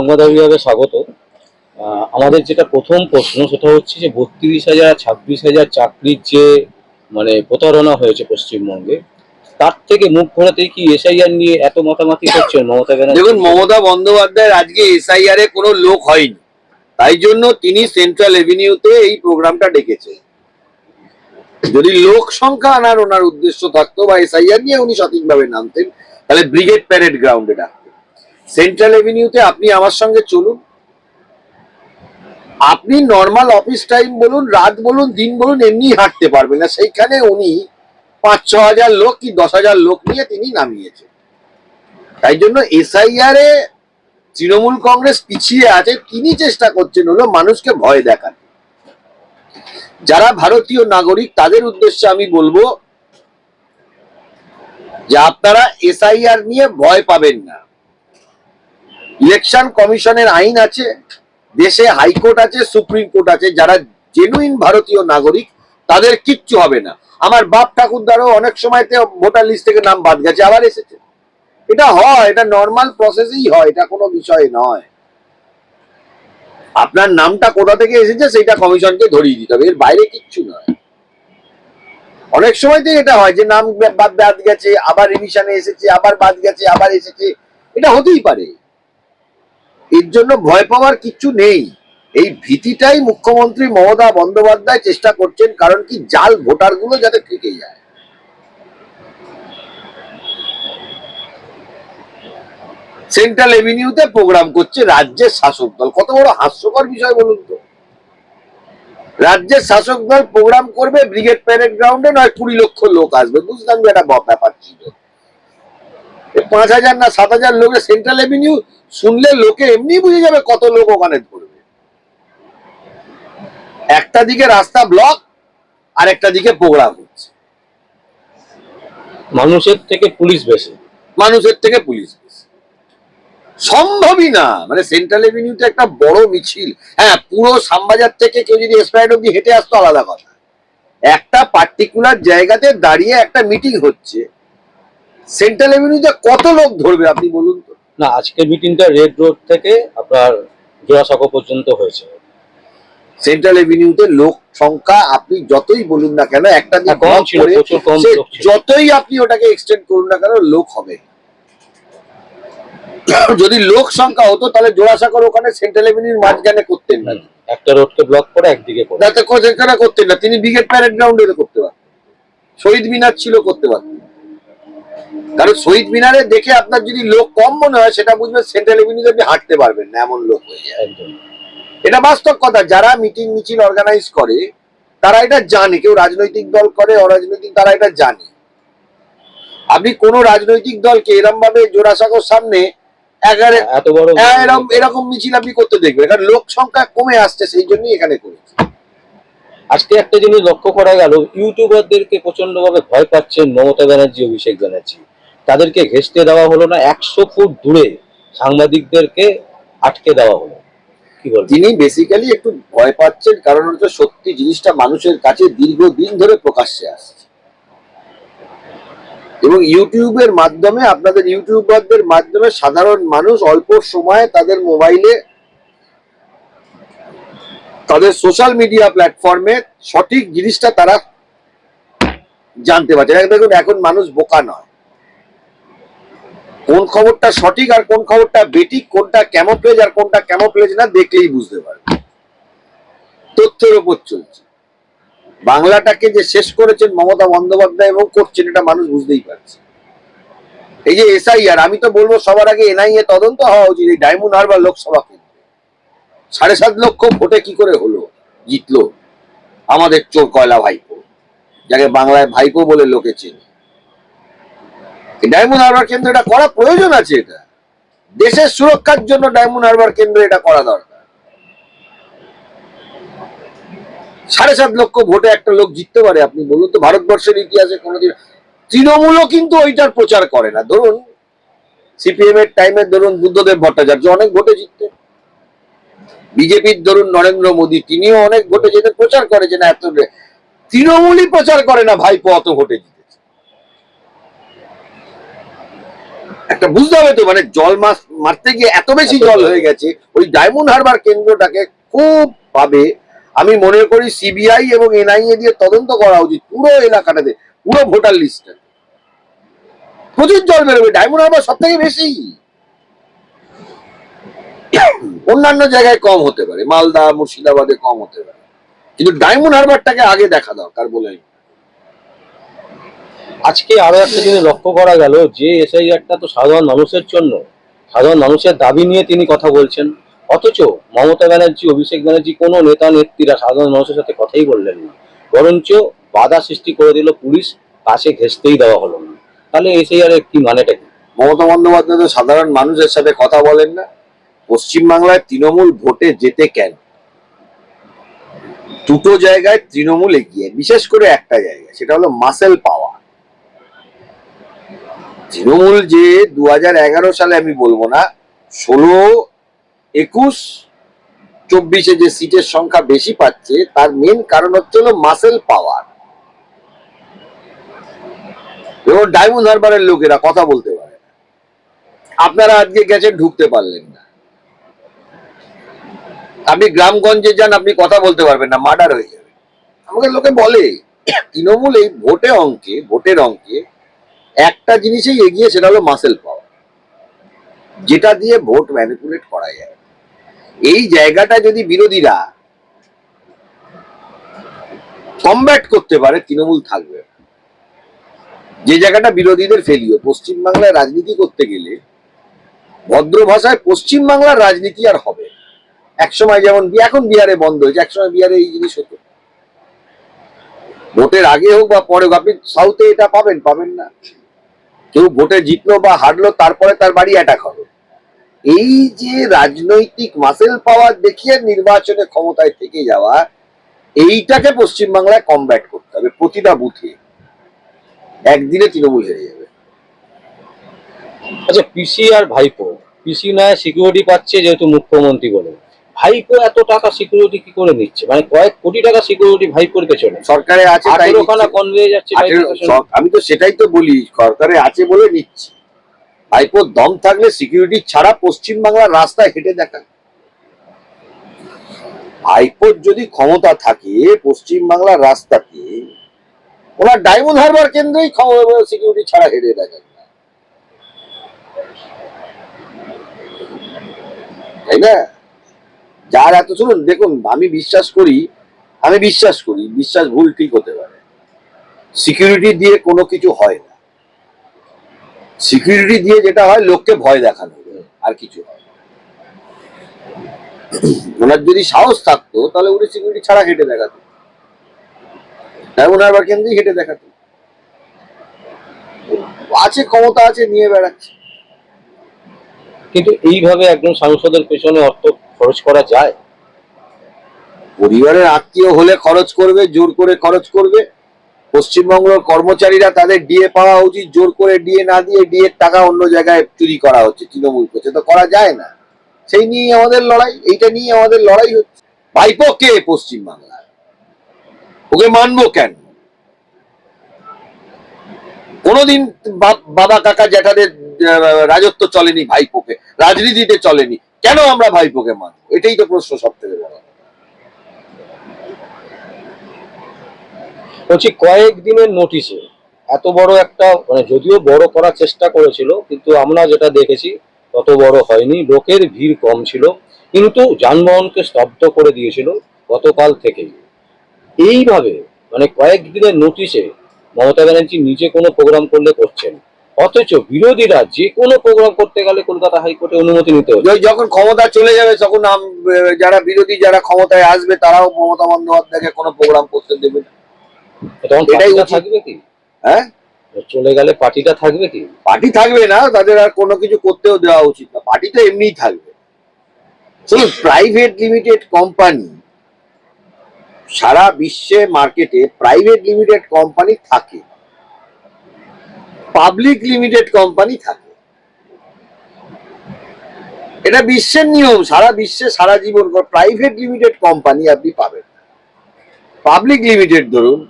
সংবাদ বিভাগে স্বাগত আমাদের যেটা প্রথম প্রশ্ন সেটা হচ্ছে যে বত্রিশ হাজার, ছাব্বিশ হাজার চাকরির যে মানে প্রতারণা হয়েছে পশ্চিমবঙ্গে, তার থেকে মুখ ঘোরাতে কি এসআইআর নিয়ে এত মাতামাতি করছেন মমতা ব্যানার্জি। দেখুন, মমতা বন্দ্যোপাধ্যায়ের আজকে এসআইআর এ কোনো লোক হয়নি। তাই জন্য তিনি সেন্ট্রাল এভিনিউতে এই প্রোগ্রামটা ডেকেছে যদি লোক সংখ্যা আনার ওনার উদ্দেশ্য থাকতো বা এসআইআর নিয়ে উনি সঠিকভাবে নামতেন, তাহলে ব্রিগেড প্যারেড গ্রাউন্ড ডাকতেন সেন্ট্রাল এভিনিউতে আপনি আমার সঙ্গে চলুন। আপনি নর্মাল অফিস টাইম বলুন, রাত বলুন, দিন বলুন এমনি হাঁটতে পারবেন না। সেইখানে উনি পাঁচ ছ হাজার লোক কি দশ হাজার লোক নিয়ে তিনি নামিয়েছেন। তাই জন্য এসআইআর এ তৃণমূল কংগ্রেস পিছিয়ে আছে, তিনি চেষ্টা করছেন হলো মানুষকে ভয় দেখান যারা ভারতীয় নাগরিক, তাদের উদ্দেশ্যে আমি বলব যে আপনারা এসআইআর নিয়ে ভয় পাবেন না। ইলেকশন কমিশনের আইন আছে, দেশে হাইকোর্ট আছে, সুপ্রিম কোর্ট আছে, যারা জেনুইন ভারতীয় নাগরিক, তাদের কিচ্ছু হবে না। আমার বাপ ঠাকুরদারও অনেক সময়তে ভোটার লিস্ট থেকে নাম বাদ গেছে, আবার এসেছে। এটা হয়, এটা নর্মাল প্রসেসেই হয়, এটা কোনো বিষয় নয়। আপনার নামটা কোথা থেকে এসেছে সেটা কমিশনকে ধরিয়ে দিতে হবে, এর বাইরে কিচ্ছু নয়। অনেক সময়তে এটা হয় যে নাম বাদ গেছে, আবার রিভিশনে এসেছে, আবার বাদ গেছে, আবার এসেছে, এটা হতেই পারে। এর জন্য ভয় পাওয়ার কিছু নেই। এই ভীতিটাই মুখ্যমন্ত্রী মমতা বন্দ্যোপাধ্যায় চেষ্টা করছেন, কারণ কি জাল ভোটারগুলো যাতে থেকে যায়। সেন্ট্রাল এভিনিউতে প্রোগ্রাম করছে রাজ্যের শাসক দল। কত বড় হাস্যকর বিষয় বলুন তো। রাজ্যের শাসক দল প্রোগ্রাম করবে ব্রিগেড প্যারেড গ্রাউন্ডে নয়, কুড়ি লক্ষ লোক আসবে। বুঝলাম যে একটা ব্যাপার ছিল। পাঁচ হাজার না সাত হাজার লোকের সেন্ট্রাল এভিনিউ শুনলে লোকে এমনি বুঝে যাবে কত লোক ওখানে ধরবে। একটা দিকে রাস্তা ব্লক আর একটা দিকে প্রোগ্রাম হচ্ছে। মানুষের থেকে পুলিশ বেশি। মানুষের থেকে পুলিশ বেশি। সম্ভবই না। মানে সেন্ট্রাল এভিনিউতে একটা বড় মিছিল। হ্যাঁ পুরো শ্যামবাজার থেকে কেউ যদি এসপ্লাইড অব্দি হেঁটে আসতো আলাদা কথা। একটা পার্টিকুলার জায়গাতে দাঁড়িয়ে একটা মিটিং হচ্ছে। সেন্ট্রাল এভিনিউতে কত লোক ধরবে আপনি বলুন তো? না আজকের মিটিংটা রেড রোড থেকে আপনার জোড়াসাঁকো পর্যন্ত হয়েছে। সেন্ট্রাল এভিনিউতে লোক সংখ্যা আপনি যতই বলুন না কেন একটা হ্যাঁ, কম ছিল। যতই আপনি ওটাকে এক্সটেন্ড করুন না কেন লোক হবে। যদি লোক সংখ্যা হতো তাহলে জোড়াসাঁকোর ওখানে সেন্ট্রাল এভিনিউর মাঝখানে করতেন না। একটা রোডকে ব্লক করে একদিকে করতেন। না তিনি ব্রিগেড প্যারেড গ্রাউন্ডে করতে পারতেন। শহীদ মিনার ছিল করতে পারতেন। কারণ শহীদ মিনারে দেখে আপনার যদি লোক কম মনে হয় সেটা বুঝবেন সেন্ট্রাল এভিনিউতে আপনি হাঁটতে পারবেন না এমন লোক হয়ে যায়। এটা বাস্তব কথা যারা মিটিং মিছিল অর্গানাইজ করে তারা এটা জানে। কেউ রাজনৈতিক দল করে অরাজনৈতিক তারা এটা জানে। আপনি কোন রাজনৈতিক দলকে এরম ভাবে জোড়াসাঁকোর সামনে হ্যাঁ, এরকম মিছিল আপনি করতে দেখবেন। কারণ লোক সংখ্যা কমে আসছে সেই জন্যই এখানে করেছে। আজকে একটা জিনিস লক্ষ্য করা গেল, ইউটিউবারদেরকে প্রচণ্ড ভাবে ভয় পাচ্ছেন মমতা ব্যানার্জি, অভিষেক ব্যানার্জি। তাদেরকে ঘেঁষতে দেওয়া হলো না, একশো ফুট দূরে সাংবাদিকদেরকে আটকে দেওয়া হলো। তিনি বেসিক্যালি একটু ভয় পাচ্ছেন, কারণ হচ্ছে সত্যি জিনিসটা মানুষের কাছে দীর্ঘদিন ধরে প্রকাশ্যে আসছে। এবং ইউটিউবের মাধ্যমে, আপনাদের ইউটিউবারদের মাধ্যমে সাধারণ মানুষ অল্প সময়ে তাদের মোবাইলে তাদের সোশ্যাল মিডিয়া প্ল্যাটফর্মে সঠিক জিনিসটা তারা জানতে পারছে। দেখুন, এখন মানুষ বোকা নয়। কোন খবরটা সঠিক আর কোন খবরটা বেঠিক, কোনটা ক্যামোফ্লেজ আর কোনটা ক্যামোফ্লেজ না দেখলেই বুঝতে পারবে। তথ্যের উপর চলছে। বাংলাটাকে যে শেষ করেছেন মমতা বন্দ্যোপাধ্যায় এবং করছেন, এটা মানুষ বুঝতেই পারছে। এই যে এসআইআর আমি তো বলব সবার আগে এনআইএ তদন্ত হওয়া উচিত। এই ডায়মন্ড হারবার লোকসভা সাড়ে সাত লক্ষ ভোটে কি করে হলো? জিতলো আমাদের চোর কয়লা ভাইপো, যাকে বাংলায় ভাইপো বলে লোকে চেনে। ডায়মন্ড হারবার কেন্দ্র এটা করা প্রয়োজন আছে এটা। দেশের সুরক্ষার জন্য ডায়মন্ড হারবার কেন্দ্র এটা করা দরকার। সাড়ে সাত লক্ষ ভোটে একটা লোক জিততে পারে, আপনি বলুন তো, ভারতবর্ষের ইতিহাসে কোনোদিন তৃণমূলও কিন্তু ওইটার প্রচার করে না। ধরুন সিপিএম এর টাইমে ধরুন বুদ্ধদেব ভট্টাচার্য, অনেক ভোটে জিততেন। বিজেপির ধরুন নরেন্দ্র মোদী তিনিও অনেক ভোটে যেতে প্রচার করে যে না এত তৃণমূলই প্রচার করে না ভাইপো অত ভোটে জিতেছে। একটা বুঝতে হবে তো মানে জল মাছ মারতে গিয়ে এত বেশি জল হয়ে গেছে ওই ডায়মন্ড হারবার কেন্দ্রটাকে খুব ভাবে আমি মনে করি সিবিআই এবং এনআইএ দিয়ে তদন্ত করা উচিত পুরো এলাকাটাতে পুরো ভোটার লিস্টে প্রচুর জল বেরোবে ডায়মন্ড হারবার সব থেকে বেশি। অন্যান্য জায়গায় কম হতে পারে মালদা মুর্শিদাবাদে কম হতে পারে। কিন্তু ডায়মন্ড হারবারটাকে আগে দেখা দরকার বলে আমি আজকে আরও একটা জিনিস লক্ষ্য করা গেল যে এসআইআরটা তো সাধারণ মানুষের জন্য সাধারণ মানুষের দাবি নিয়ে তিনি কথা বলছেন। অথচ মমতা ব্যানার্জি অভিষেক ব্যানার্জি কোনো নেতা নেত্রীরা সাধারণ মানুষের সাথে কথাই বললেন না। বরঞ্চ বাধা সৃষ্টি করে দিল পুলিশ কাছে ঘেঁষতেই দেওয়া হলো না। তাহলে এসআইআর কি মানেটা কি? মমতা বন্দ্যোপাধ্যায় তো সাধারণ মানুষের সাথে কথা বলেন না। পশ্চিমবাংলায় তৃণমূল ভোটে যেতে কেন? দুটো জায়গায় তৃণমূল এগিয়ে, বিশেষ করে একটা জায়গায়, সেটা হলো মাসেল পাওয়া তৃণমূল যে দু হাজার এগারো সালে আমি বলব না, ষোলো, একুশ, চব্বিশে যে সিটের সংখ্যা বেশি পাচ্ছে, তার মেন কারণ হচ্ছে হলো মাসেল পাওয়ার এবং ডায়মন্ড হারবারের লোকেরা কথা বলতে পারে। আপনারা আজকে গেছেন, ঢুকতে পারলেন না। আপনি গ্রামগঞ্জে যান, আপনি কথা বলতে পারবেন না মার্ডার হয়ে যাবে। আমাকে লোকে বলে, তৃণমূল এই ভোটে অঙ্কে, ভোটের অঙ্কে একটা জিনিসেই এগিয়ে, সেটা হলো মাসেল পাওয়া যেটা দিয়ে ভোট ম্যানিপুলেট করা যায়। এই জায়গাটা যদি বিরোধীরা কমব্যাট করতে পারে, তৃণমূল থাকবে। যে জায়গাটা বিরোধীদের ফেলিও পশ্চিমবাংলায় রাজনীতি করতে গেলে ভদ্র ভাষায় পশ্চিমবাংলার রাজনীতি আর হবে একসময় যেমন এখন বিহারে বন্ধ হয়েছে, একসময় বিহারে এই জিনিস হতো। ভোটের আগে হোক বা পরে হোক, আপনি সাউথে এটা পাবেন পাবেন না। কেউ ভোটে জিতলো বা হারলো, তারপরে তার বাড়ি অ্যাটাক হবে। এই যে রাজনৈতিক মাসেল পাওয়ার দেখিয়ে নির্বাচনে ক্ষমতায় থেকে যাওয়া, এইটাকে পশ্চিমবাংলায় কমব্যাট করতে হবে প্রতিটা বুথে। একদিনে তৃণমূল হেরে যাবে। আচ্ছা পিসি আর ভাইপো, পিসি নয় সিকিউরিটি পাচ্ছে যেহেতু মুখ্যমন্ত্রী বলে। ভাইপো এত টাকা সিকিউরিটি কি করে নিচ্ছে মানে কয়েক কোটি টাকা সিকিউরিটি ভাইপোর পেছনে। সরকারে আছে তাই আঠেরো খানা নিচ্ছে। কন হয়ে যাচ্ছে আমি তো সেটাই তো বলি সরকারে আছে বলে নিচ্ছে। ভাইপোর দম থাকলে সিকিউরিটি ছাড়া পশ্চিম বাংলার রাস্তায় হেঁটে দেখা ভাইপোর যদি ক্ষমতা থাকে পশ্চিম বাংলার রাস্তাতে ওনার ডায়মন্ড হারবার কেন্দ্রেই সিকিউরিটি ছাড়া হেঁটে দেখা তাই না? যার এত শুনুন, দেখুন, আমি বিশ্বাস করি, আমি বিশ্বাস করি, বিশ্বাস ভুল ঠিক হতে পারে। সিকিউরিটি দিয়ে কোনো কিছু হয় না। সিকিউরিটি দিয়ে যেটা হয়, লোককে ভয় দেখানো আর কিছু হয় ওনার যদি সাহস থাকতো, তাহলে উনি সিকিউরিটি ছাড়া হেঁটে দেখাতো। ওনার আবার কেন্দ্রেই হেঁটে দেখাতো? আছে, ক্ষমতা আছে, নিয়ে বেড়াচ্ছে। কিন্তু এইভাবে একজন সাংসদের পেছনে অর্থ খরচ করা যায়? পরিবারের আত্মীয় হলে খরচ করবে, জোর করে খরচ করবে। পশ্চিমবঙ্গের কর্মচারীরা তাদের ডিএ পাওয়া উচিত, জোর করে ডিএ না দিয়ে ডিএ টাকা অন্য জায়গায় চুরি করা হচ্ছে, তৃণমূল করছে। তো করা যায় না। সেই নিয়ে আমাদের লড়াই, এইটা নিয়ে আমাদের লড়াই হচ্ছে। ভাইপো কে পশ্চিমবাংলার ওকে মানবো কেন? কোনোদিন বাবা, কাকা, জ্যাঠাদের রাজত্ব চলেনি ভাইপোকে। রাজনীতিতে চলেনি। কেন আমরা ভাইপোকে মানবো? এটাই তো প্রশ্ন সব থেকে বলছি কয়েকদিনের নোটিশে এত বড় একটা মানে যদিও বড় করার চেষ্টা করেছিল, কিন্তু আমরা যেটা দেখেছি, তত বড় হয়নি। লোকের ভিড় কম ছিল, কিন্তু যানবাহনকে স্তব্ধ করে দিয়েছিল গতকাল থেকেই। এইভাবে মানে কয়েকদিনের নোটিশে মমতা ব্যানার্জি নিজে কোনো প্রোগ্রাম করলে করছেন অথচ বিরোধীরা যে কোনো প্রোগ্রাম করতে গেলে কলকাতা হাইকোর্টে অনুমতি নিতে হবে যখন ক্ষমতা চলে যাবে তখন যারা বিরোধী যারা ক্ষমতায় আসবে তারাও মমতা বন্দ্যোপাধ্যায়কে কোনো প্রোগ্রাম করতে দেবে না। তখন এটাই থাকবে কি? হ্যাঁ? চলে গেলে পার্টিটা থাকবে কি? পার্টি থাকবে না তাদের আর কোনো কিছু করতেও দেওয়া উচিত না। পার্টি তো এমনিই থাকবে। শুনুন প্রাইভেট লিমিটেড কোম্পানি সারা বিশ্বে মার্কেটে প্রাইভেট লিমিটেড কোম্পানি থাকে। পাবলিক লিমিটেড কোম্পানি থাকে। এটা বিশ্বের নিয়ম সারা বিশ্বে সারা জীবন প্রাইভেট লিমিটেড কোম্পানি আপনি পাবেন। পাবলিক লিমিটেড ধরুন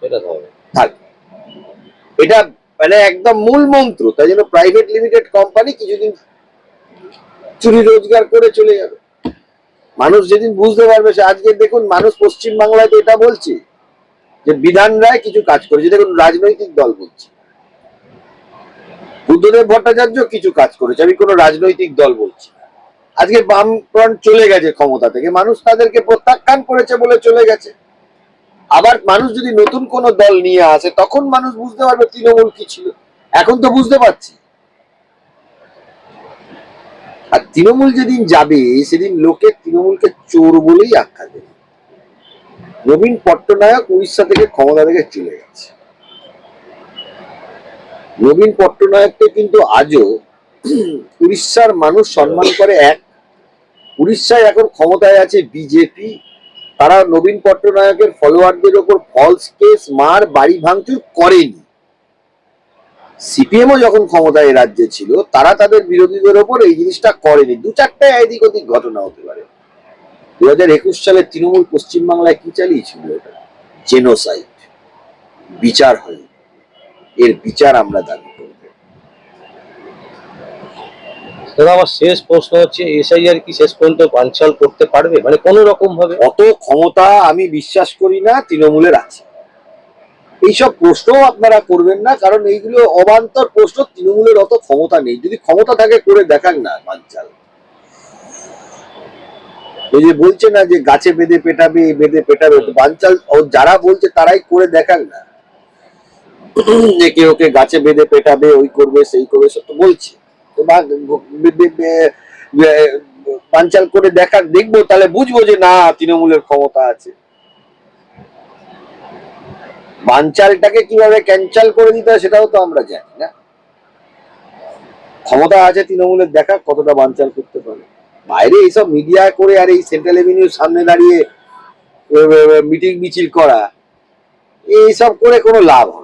সেটা তো থাকবে এটা মানে একদম মূল মন্ত্র তাই জন্য প্রাইভেট লিমিটেড কোম্পানি কিছুদিন চুরি রোজগার করে চলে যাবে। মানুষ যেদিন বুঝতে পারবে সে আজকে দেখুন মানুষ পশ্চিম বাংলায় তো এটা বলছে যে বিধান রায় কিছু কাজ করেছে। দেখুন রাজনৈতিক দল বলছে। বুদ্ধদেব ভট্টাচার্য কিছু কাজ করেছে। আমি কোনো রাজনৈতিক দল বলছি। আজকে বামফ্রন্ট চলে গেছে ক্ষমতা থেকে। মানুষ তাদেরকে প্রত্যাখ্যান করেছে বলে চলে গেছে। আবার মানুষ যদি নতুন কোনো দল নিয়ে আসে, তখন মানুষ বুঝতে পারবে তৃণমূল কি ছিল। এখন তো বুঝতে পারছি। আর তৃণমূল যেদিন যাবে, সেদিন লোকে তৃণমূলকে চোর বলেই আখ্যা দেবে। নবীন পট্টনায়ক উড়িষ্যা থেকে ক্ষমতা থেকে চলে গেছে। নবীন পট্টনায়ককে কিন্তু আজও উড়িষ্যার মানুষ সম্মান করে এক। উড়িষ্যায় এখন ক্ষমতায় আছে বিজেপি। তারা নবীন পট্টনায়কের ফলোয়ারদের ওপর ফলস কেস মার, বাড়ি ভাঙচুর করেনি। সিপিএমও যখন ক্ষমতায় রাজ্যে ছিল, তারা তাদের বিরোধীদের ওপর এই জিনিসটা করেনি। দু চারটা এদিক ওদিক ঘটনা হতে পারে। দু হাজার একুশ সালে তৃণমূল পশ্চিমবাংলায় কি চালিয়েছিল এটা? জেনোসাইড বিচার হয়নি। এর বিচার আমরা দাবি করব। দাদা আমার শেষ প্রশ্ন হচ্ছে এসআইআর কি শেষ পর্যন্ত বানচাল করতে পারবে? মানে কোনো রকম ভাবে অত ক্ষমতা আমি বিশ্বাস করি না তৃণমূলের আছে। এইসব প্রশ্ন আপনারা করবেন না কারণ এইগুলো অবান্তর প্রশ্ন তৃণমূলের অত ক্ষমতা নেই। যদি ক্ষমতা থাকে করে দেখান না বানচাল। ওই যে বলছে না যে গাছে বেঁধে পেটাবে বেঁধে পেটাবে বানচাল ও যারা বলছে তারাই করে দেখান না। যে কেউ ওকে গাছে বেঁধে পেটাবে, ওই করবে, সেই করবে সব তো বলছে। বা- পাঞ্চাল করে দেখা, দেখব, তাহলে বুঝব যে না, তৃণমূলের ক্ষমতা আছে। বানচালটাকে কীভাবে ক্যান্সেল করে দিতে হয় সেটাও তো আমরা জানি না। ক্ষমতা আছে তৃণমূলের দেখা, কতটা বানচাল করতে পারে। বাইরে এইসব মিডিয়া করে আর এই সেন্ট্রাল এভিনিউর সামনে দাঁড়িয়ে মিটিং মিছিল করা, এইসব করে কোনো লাভ হবে।